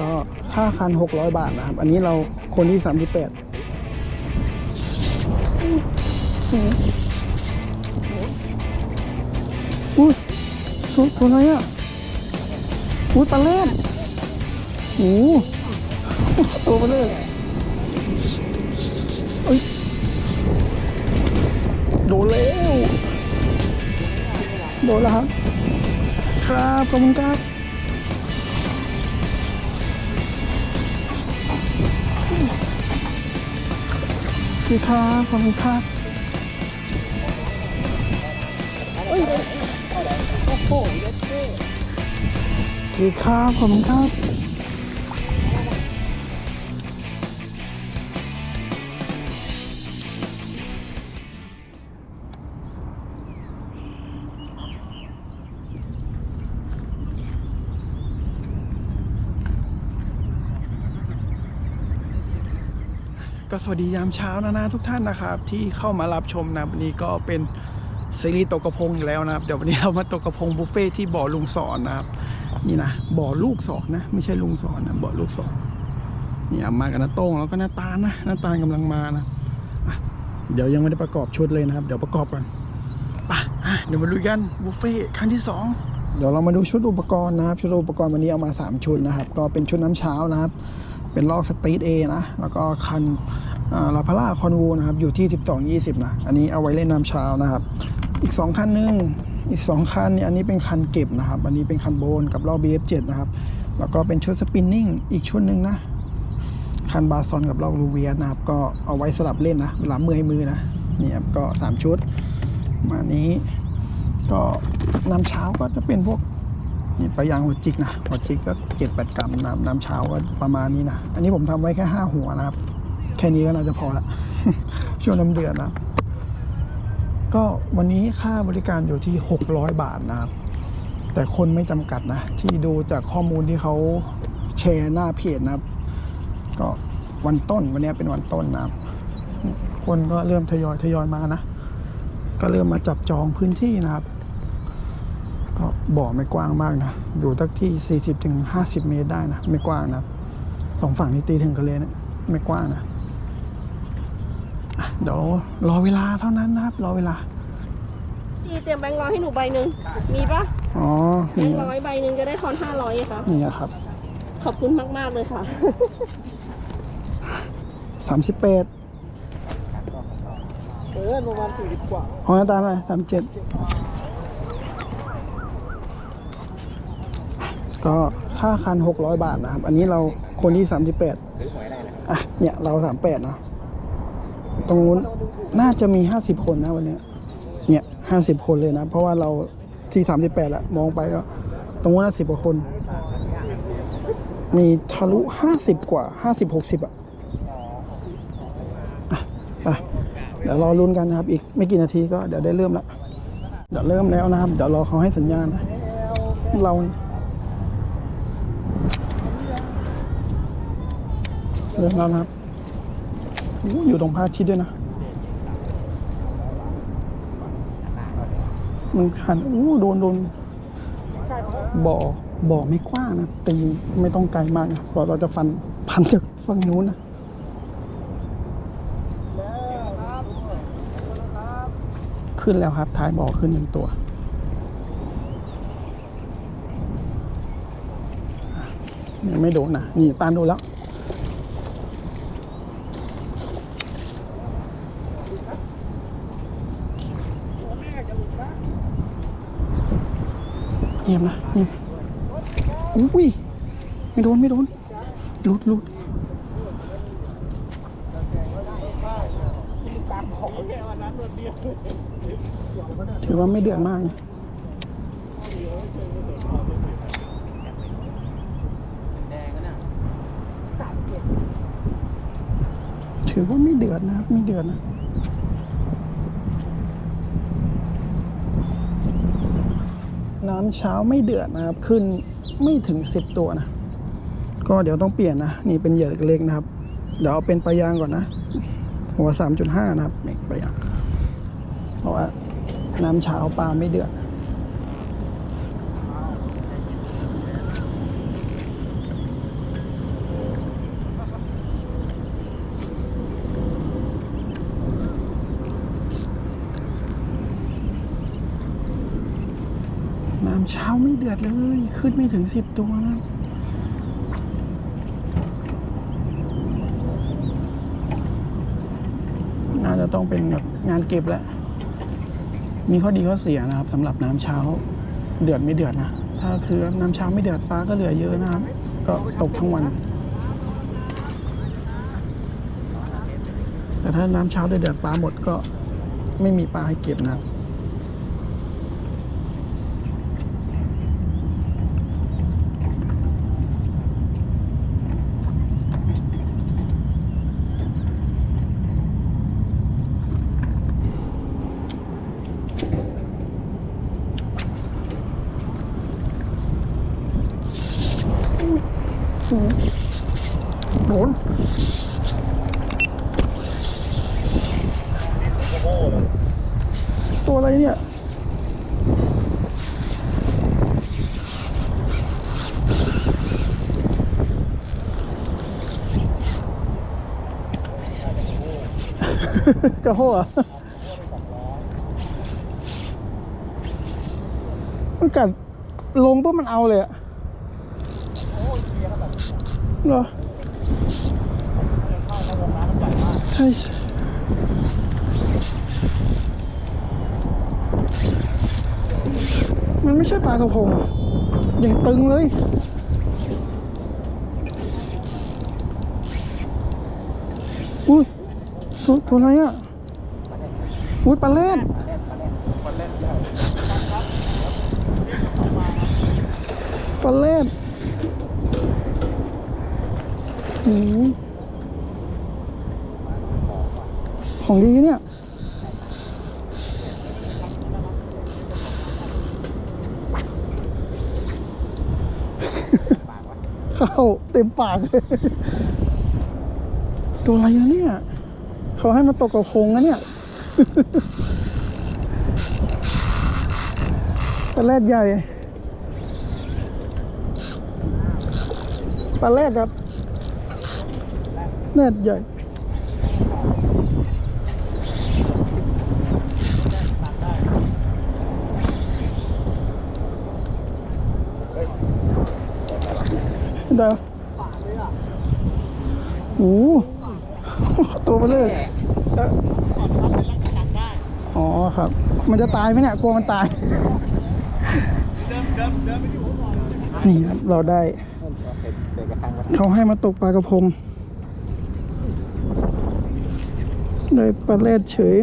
ก็ค่าคัน 600 บาทนะครับ อันนี้เราคนที่ 38อุ้ยตัวตัวอะไรอะอุ้ยปลาเล่นโอ้โหตัวปลาเล่นเอ้ยโดนแล้ว โดนแล้วครับ ครับขอบคุณครับ คุณครับขอบคุณครับพี่ครับขอบคุณครับ วัสดียามเช้านะนะทุกท่านนะครับ ที่เข้ามารับชมนะวันนี้ก็เป็นซีรีส์ตกกระพงอีกแล้วนะครับ เดี๋ยววันนี้เรามาตกกระพงบุฟเฟ่ที่บ่อลุงสอนนะครับ นี่นะบ่อลูกสอนนะ ไม่ใช่ลุงสอนนะบ่อลูกสอนนี่มากับน้าโต้งแล้วก็น้าตาลนะน้าตาลกำลังมานะะเดี๋ยวยังไม่ได้ประกอบชุดเลยนะครับ เดี๋ยวประกอบกันไปะเดี๋ยวมาลุยกันบุฟเฟ่ครั้งที่สองเดี๋ยวเรามาดูชุดอุปกรณ์นะครับ ชุดอุปกรณ์วันนี้เอามาสามชุดนะครับ ก็เป็นชุดน้ำเช้านะครับ เป็นลอกสตรีทเอนะ แล้วก็คัน ลาพาร่าคอนวูนะครับ อยู่ที่ 12 20 นะ อันนี้เอาไว้เล่นน้ำเช้านะครับ อีก 2 คันนึง อีก 2 คันเนี่ยอันนี้เป็นคันเก็บนะครับ อันนี้เป็นคันโบนกับล้อ BF7 นะครับ แล้วก็เป็นชุดสปินนิ่งอีกชุดหนึ่งนะ คันบาซอนกับล้อลูเวียนะครับ ก็เอาไว้สลับเล่นนะ เวลาเมื่อยมือนะนี่ครับก็ 3 ชุด มานี้ก็น้ำเช้าก็จะเป็นพวกนี่ปลายางหัวจิกนะหัวจิกก็เจ็ดแปดกรัมน้ำน้ำเช้าก็ประมาณนี้นะ อันนี้ผมทำไว้แค่ห้าหัวนะครับ แค่นี้ก็น่าจะพอละช่วงน้ำเดือดนะ ก็วันนี้ค่าบริการอยู่ที่ 600 บาทนะครับ แต่คนไม่จำกัดนะ ที่ดูจากข้อมูลที่เขาแชร์หน้าเพจนะครับ ก็วันต้นวันนี้เป็นวันต้นนะครับ คนก็เริ่มทยอยทยอยมานะ ก็เริ่มมาจับจองพื้นที่นะครับ ก็บ่อไม่กว้างมากนะ อยู่ตั้งที่ 40ถึง50 เมตรได้นะ ไม่กว้างนะสองฝั่งนี้ตีถึงกันเลยนะ ไม่กว้างนะ เดี๋ยวรอเวลาเท่านั้นนะครับ รอเวลา พี่เตรียมแบงค์ร้อยให้หนูใบหนึ่ง มีปะอ๋อแบนี่งค์ร้อยใบหนึ่งจะได้ทอนห้าร้อยค่ะ นี่ครับขอบคุณมากๆเลยค่ะ38เออประมาณสี่สิบกว่า ของหน้าตาไหมสามเจ็ดก็ค่าคัน600บาทนะครับ อันนี้เราคนที่38ซื้อหวยได้นะอะเนี่ยเรา38เนาะ ตรงนู้นน่าจะมี 50 คนนะวันนี้เนี่ย50คนเลยนะ เพราะว่าเราที่38แหละมองไปก็ตรงนู้นน่ะ10กว่าคน มีทะลุ50กว่า50 60อะอะไปเดี๋ยวรอลุนกันนะครับ อีกไม่กี่นาทีก็เดี๋ยวได้เริ่มละเดี๋ยวเริ่มแล้วนะครับ เดี๋ยวรอเขาให้สัญญาณนะเราเริ่มแล้วนะครับ อยู่ตรงพระอาทิตย์ด้วยนะ มันหันอู้โดนโดนบ่อบ่อไม่กว้างนะ ตีไม่ต้องไกลมากนะเพราะเราจะฟันพันจากฝั่งนู้นนะขึ้นแล้วครับ ท้ายบ่อขึ้นหนึ่งตัวยังไม่โดนนะนี่ตานโดนแล้ว เงียบนะนี่อุ้ยไม่โดนไม่โดนลุดลุดถือว่าไม่เดือดมากนะถือว่าไม่เดือดนะครับไม่เดือดนะ น้ำเช้าไม่เดือดนะครับ ขึ้นไม่ถึงสิบตัวนะ ก็เดี๋ยวต้องเปลี่ยนนะ นี่เป็นเหยื่อเล็กๆนะครับ เดี๋ยวเอาเป็นปลายางก่อนนะ หัวสามจุดห้านะครับปลายาง เพราะว่าน้ำเช้าปลาไม่เดือด เช้าไม่เดือดเลย ขึ้นไม่ถึงสิบตัวนะน่าจะต้องเป็นแบบงานเก็บแหละมีข้อดีข้อเสียนะครับสำหรับน้ำเช้าเดือดไม่เดือดนะ ถ้าคือน้ำเช้าไม่เดือดปลาก็เหลือเยอะนะครับ ก็ตกทั้งวัน แต่ถ้าน้ำเช้าเดือดปลาหมดก็ไม่มีปลาให้เก็บนะครับ กระโหอะมันกัดลงปุ๊บมันเอาเลยอะเหรอใช่มันไม่ใช่ปลากระพงอะอย่างตึงเลยอุ้ย ตัวตัวอะไรอะอุ้ยปลาเล่นปลาเล่นโอ้ของดีเนี่ยเข้าเต็มปากเลยตัวอะไรเนี่ย เขาให้มาตกกับโคงนะเนี่ยปลาแรดใหญ่ ปลาแรดครับแรดใหญ่เดี๋ยวโอ้โหตัวมันเลย อ๋อครับ มันจะตายไหมเนี่ย กลัวมันตาย นี่ครับเราได้ เขาให้มาตกปลากระพง ได้ปลาแรดเฉย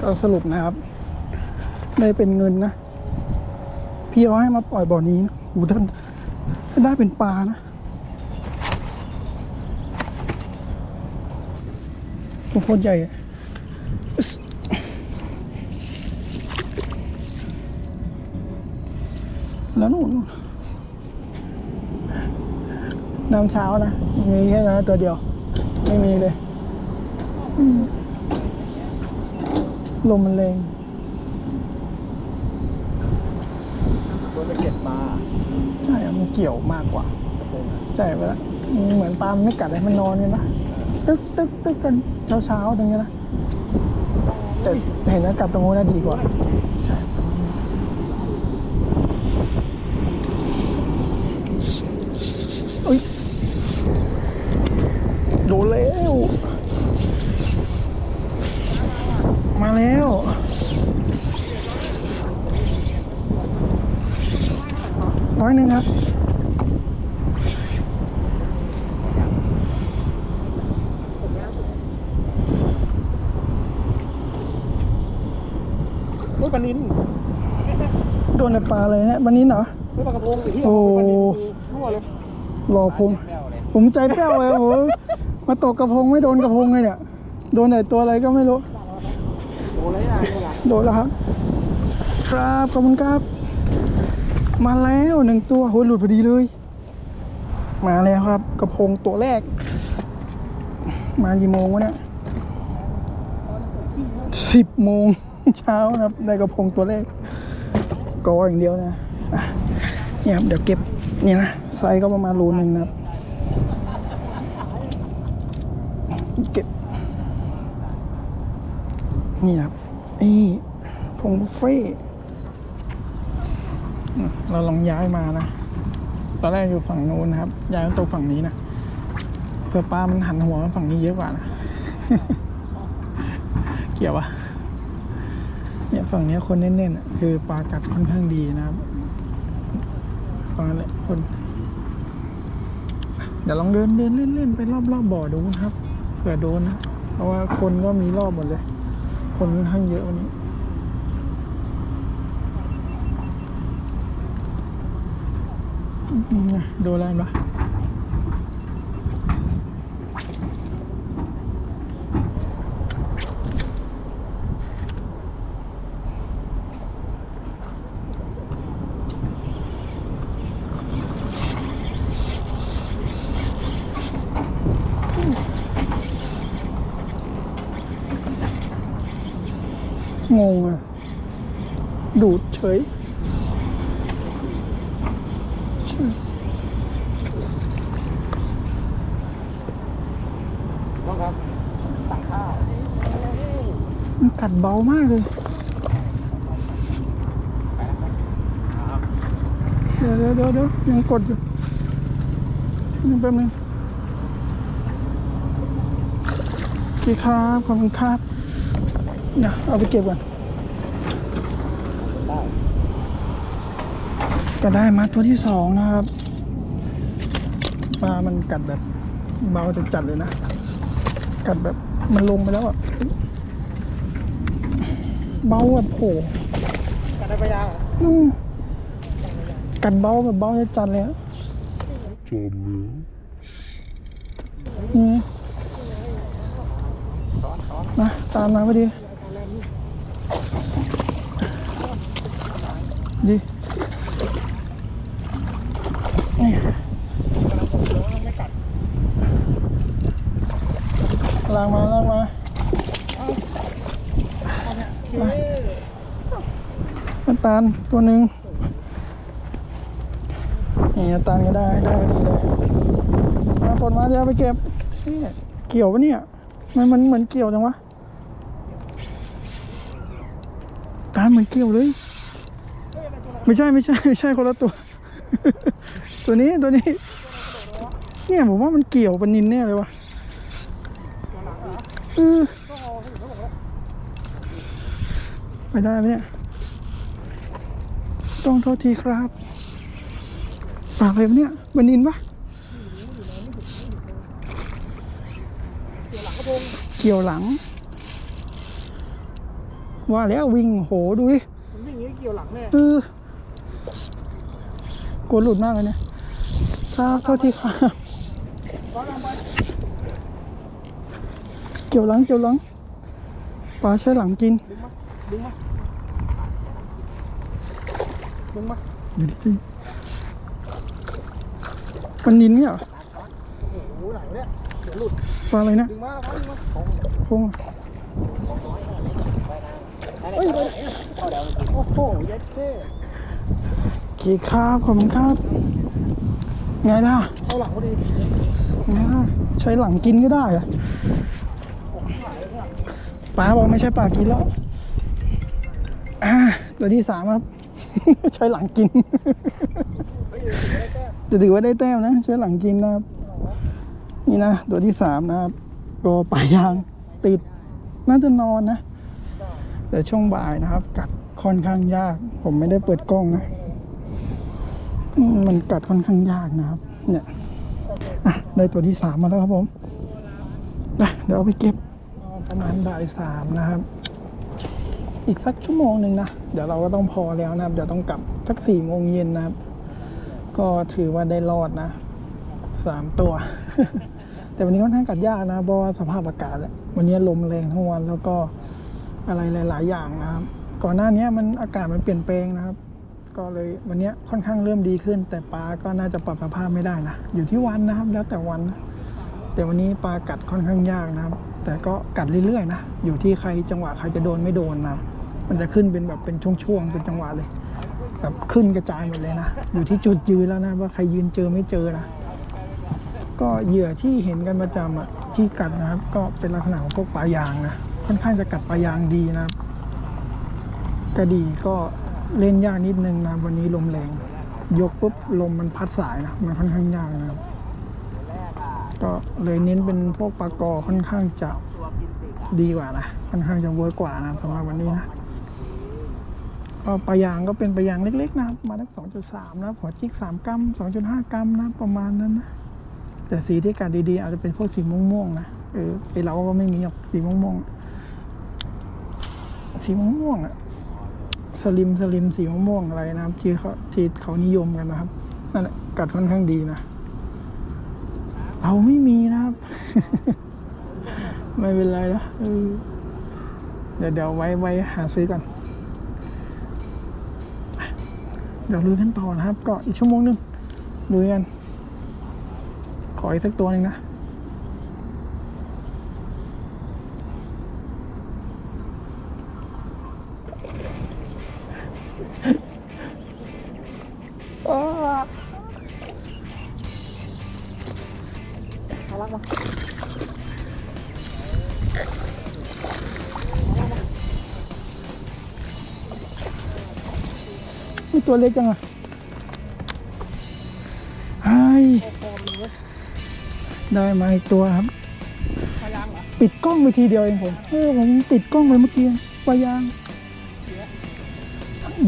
ก็สรุปนะครับ ได้เป็นเงินนะ พี่เขาให้มาปล่อยบ่อนี้นะ หูท่านถ้าได้เป็นปลานะ ตัวโคตรใหญ่แล้วนู่นน้ำเช้านะ มีแค่นั้นตัวเดียว ไม่มีเลย ลมมันแรง โดนไปเก็บมา ใช่อะมัน เกี่ยวมากกว่าใช่ไปแล้วเหมือนปลามไม่กัดเลยมันนอนกันปะตึกตึกตึกกันเช้าเช้าๆตรงนี้นะแต่เห็นนะกัดตรงนู้นน่ะดีกว่าใช่เอ้ยโดนแล้ว มาแล้วร้อยหนึ่งครับ โอ้ยปลานินโดนในปลาเลยเนี่ยวันนี้เหรอ ไม่ปลากระพงไอ้เหี้ยโอ้ปลานินรั่วเลยรอผมผมใจแป้วเลยโอ้โหมาตกกระพงไม่โดนกระพงเลยเนี่ย โดนแต่ตัวอะไรก็ไม่รู้ โอ้ไรอะนี่แหละโดนแล้วครับ ครับขอบคุณครับ มาแล้วหนึ่งตัวโหหลุดพอดีเลย มาแล้วครับ กระพงตัวแรก มากี่โมงวะเนี่ยสิบโมง เช้านะครับได้กระพงตัวแรกกออย่างเดียวนะเนี่ยครับเดี๋ยวเก็บเนี่ยนะไซส์ก็ประมาณโลนึงนะครับ เก็บ นี่ครับนี่พงบุฟเฟ่เราลองย้ายมานะตอนแรกอยู่ฝั่งโน้นนะครับ ย้ายมาตรงฝั่งนี้นะเพื่อปลามันหันหัวมาฝั่งนี้เยอะกว่านะ เกี่ยวปะ ฝั่งนี้คนเน่นๆอะคือปลากัดค่อนข้างดีนะครับปลาเนี่ยคน เดี๋ยวลองเดินเดินเล่นๆไปรอบๆบ่อดูนะครับเผื่อโดนนะเพราะว่าคนก็มีรอบหมดเลย คนค่อนข้างเยอะวันนี้โดนอะไรปะง งงอะ ดูดเฉยน้องครับ สั่งข้าวมันกัดเบามากเลย เดี๋ยวเดี๋ยวเดี๋ยวยังกดอยู่ยังแป๊บนึงโอเคครับ ขอบคุณครับ เดี๋ยวเอาไปเก็บก่อนได้ก็ได้มาตัวที่สองนะครับปลามันกัดแบบเบาจัดๆเลยนะ กัดแบบมันลงไปแล้วอะเบาแบบโผกันได้ไปยังอืมกัดเบาแบบเบาจัดๆเลยอะอืมซ้อนซ้อนมาตามมาพอดี ดีนี่กำลังผมเดี๋ยวไม่กัดลากมาลากมาเฮ้ยน้ำตาลตัวหนึ่งนี่น้ำตาลก็ได้ ได้พอดีเลยมาผลมาเดี๋ยวเอาไปเก็บนี่เกี่ยวปะเนี่ย มันมันเหมือนเกี่ยวจังวะตาลเหมือนเกี่ยวเลย ไม่ใช่ไม่ใช่ไม่ใช่คนละตัว ตัวนี้ตัวนี้เนี่ยผมว่ามันเกี่ยวปลานินแน่เลยวะเออไปได้ไหมเนี่ยต้องโทษทีครับปากอะไรวะเนี่ยปลานินปะเกี่ยวหลัง ว่าแล้ววิ่งโหดูดิมันวิ่งอย่างนี้เกี่ยวหลังแน่เออก ลัวหลุดมากเลยเนี่ยครับเท่าที่ครับซ้อนลงไปเกี่ยวหลังเกี่ยวหลังปลาใช้หลังกินดึงมาดึงมาดึงมาอยู่ที่ที่มันนินเนี่ยเหรอโอ้โหไหนเนี่ยเดี๋ยวหลุดปลาอะไรนะดึงมาแล้วดึงมาพงเฮ้ยโอ้โหย็ดเท่ เคครับ ขอบคุณครับ ไงล่ะเข้าหลังพอดีไงล่ะใช้หลังกินก็ได้อะปลาบอกไม่ใช่ปากินแล้วอ่าตัวที่สามครับ ใช้หลังกิน จะถือว่าได้แต้มนะ ใช้หลังกินนะครับ นี่นะ ตัวที่สามนะครับก็ปลายางติด น่าจะนอนนะ แต่ช่วงบ่ายนะครับ กัดค่อนข้างยาก ผมไม่ได้เปิดกล้องนะ มันกัดค่อนข้างยากนะครับ เนี่ยอะได้ตัวที่สามมาแล้วครับผมอะเดี๋ยวเอาไปเก็บประมาณบ่ายสามนะครับ อีกสักชั่วโมงหนึ่งนะ เดี๋ยวเราก็ต้องพอแล้วนะครับ เดี๋ยวต้องกลับสักสี่โมงเย็นนะครับ ก็ถือว่าได้รอดนะสามตัว แต่วันนี้ค่อนข้างกัดยากนะเพราะสภาพอากาศแหละวันนี้ลมแรงทั้งวันแล้วก็อะไรหลาย ๆ อย่างนะครับ ก่อนหน้านี้มันอากาศมันเปลี่ยนแปลงนะครับ ก็เลยวันนี้ค่อนข้างเริ่มดีขึ้น แต่ปลาก็น่าจะปรับสภาพไม่ได้นะ อยู่ที่วันนะครับ แล้วแต่วัน แต่วันนี้ปลากัดค่อนข้างยากนะครับ แต่ก็กัดเรื่อยๆนะ อยู่ที่ใครจังหวะใครจะโดนไม่โดนนะมันจะขึ้นเป็นแบบเป็นช่วงๆ เป็นจังหวะเลย แบบขึ้นกระจายหมดเลยนะ อยู่ที่จุดยืนแล้วนะว่าใครยืนเจอไม่เจอนะ ก็เหยื่อที่เห็นกันประจำอะที่กัดนะครับ ก็เป็นลักษณะของพวกปลายางนะ ค่อนข้างจะกัดปลายางดีนะครับกระดีก็ เล่นยากนิดนึงนะวันนี้ลมแรง ยกปุ๊บลมมันพัดสายนะมันค่อนข้างยากนะครับก็เลยเน้นเป็นพวกปลากอค่อนข้างจะดีกว่านะค่อนข้างจะเวิร์กกว่านะสำหรับวันนี้นะก็ปลายางก็เป็นปลายางเล็กๆนะมาตั้งสองจุดสามนะหัวจิกสามกรัมสองจุดห้ากรัมนะประมาณนั้นนะแต่สีที่กัดดีๆ อาจจะเป็นพวกสีม่วงๆนะเออไอเราก็ไม่มีหรอกสีม่วงๆสีม่วงๆอะ สลิมสลิมสีม่วงอะไรนะครับที่เขาที่เขานิยมกันนะครับนั่นแหละกัดค่อนข้างดีนะ เราไม่มีนะครับ ไม่เป็นไรนะเดี๋ยวเดี๋ยวไว้ไว้หาซื้อกันเดี๋ยวลุยกันต่อนะครับ ก็อีกชั่วโมงหนึงลุยกัน ขออีกสักตัวหนึ่งนะ อ้าเอาละมามีตัวเล็กจังอะไฮ้ยได้มาอีกตัวครับพยายามเหรอปิดกล้องไปทีเดียวเองผม เออผมปิดกล้องไปเมื่อกี้ปลายาง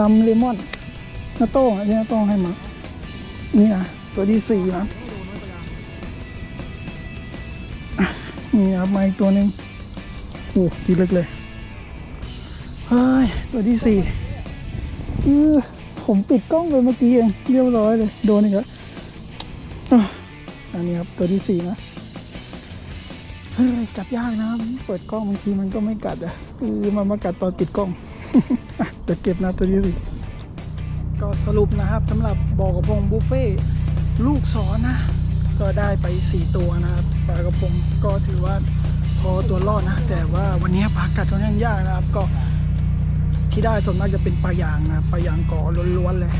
ดำเลมอนน้าโต้งอะที่น้าโต้งให้มานี่นะตัวที่สี่นะอ่นี่ครับมาอีกตัวหนึ่งโอ้ทีเล็กเลยเฮ้ยตัวที่สี่เออผมปิดกล้องไปเมื่อกี้เองเรียบร้อยเลยโดนอีกแล้วอันนี้ครับตัวที่สี่นะเฮ้ยกัดยากนะครับเปิดกล้องบางทีมันก็ไม่กัดอะคือมันมากัดตอนปิดกล้อง อะเก็บนะตัวนี้สิก็สรุปนะครับสำหรับบอกระพงบุฟเฟ่ลูกศรนะ ก็ได้ไป 4 ตัวนะครับปลากระพงก็ถือว่าพอตัวรอดนะ แต่ว่าวันนี้ปลากัดค่อนข้างยากนะครับ ก็ที่ได้ส่วนมากจะเป็นปลายางนะปลายางกอล้วนๆเลย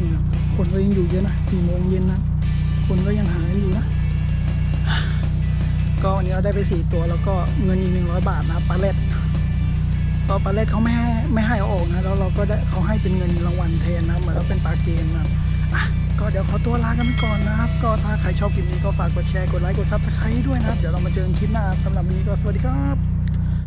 นี่คนก็ยังอยู่เยอะนะสี่โมงเย็นนะ คนก็ยังหาอยู่นะ ก็วันนี้เราได้ไปสี่ตัวแล้วก็เงินอีกหนึ่งร้อยบาทนะปลาเล็ด ก็ปลาเล็กเขาไม่ให้ไม่ให้เอาออกนะแล้วเราก็ได้เขาให้เป็นเงินรางวัลแทนนะเหมือนเราเป็นปลาเกมนะอะก็เดี๋ยวขอตัวลากันไปก่อนนะครับ ก็ถ้าใครชอบคลิปนี้ก็ฝากกดแชร์กดไลค์กดซับสไครต์ด้วยนะครับ เดี๋ยวเรามาเจอกันคลิปหน้าสำหรับวันนี้ก็สวัสดีครับ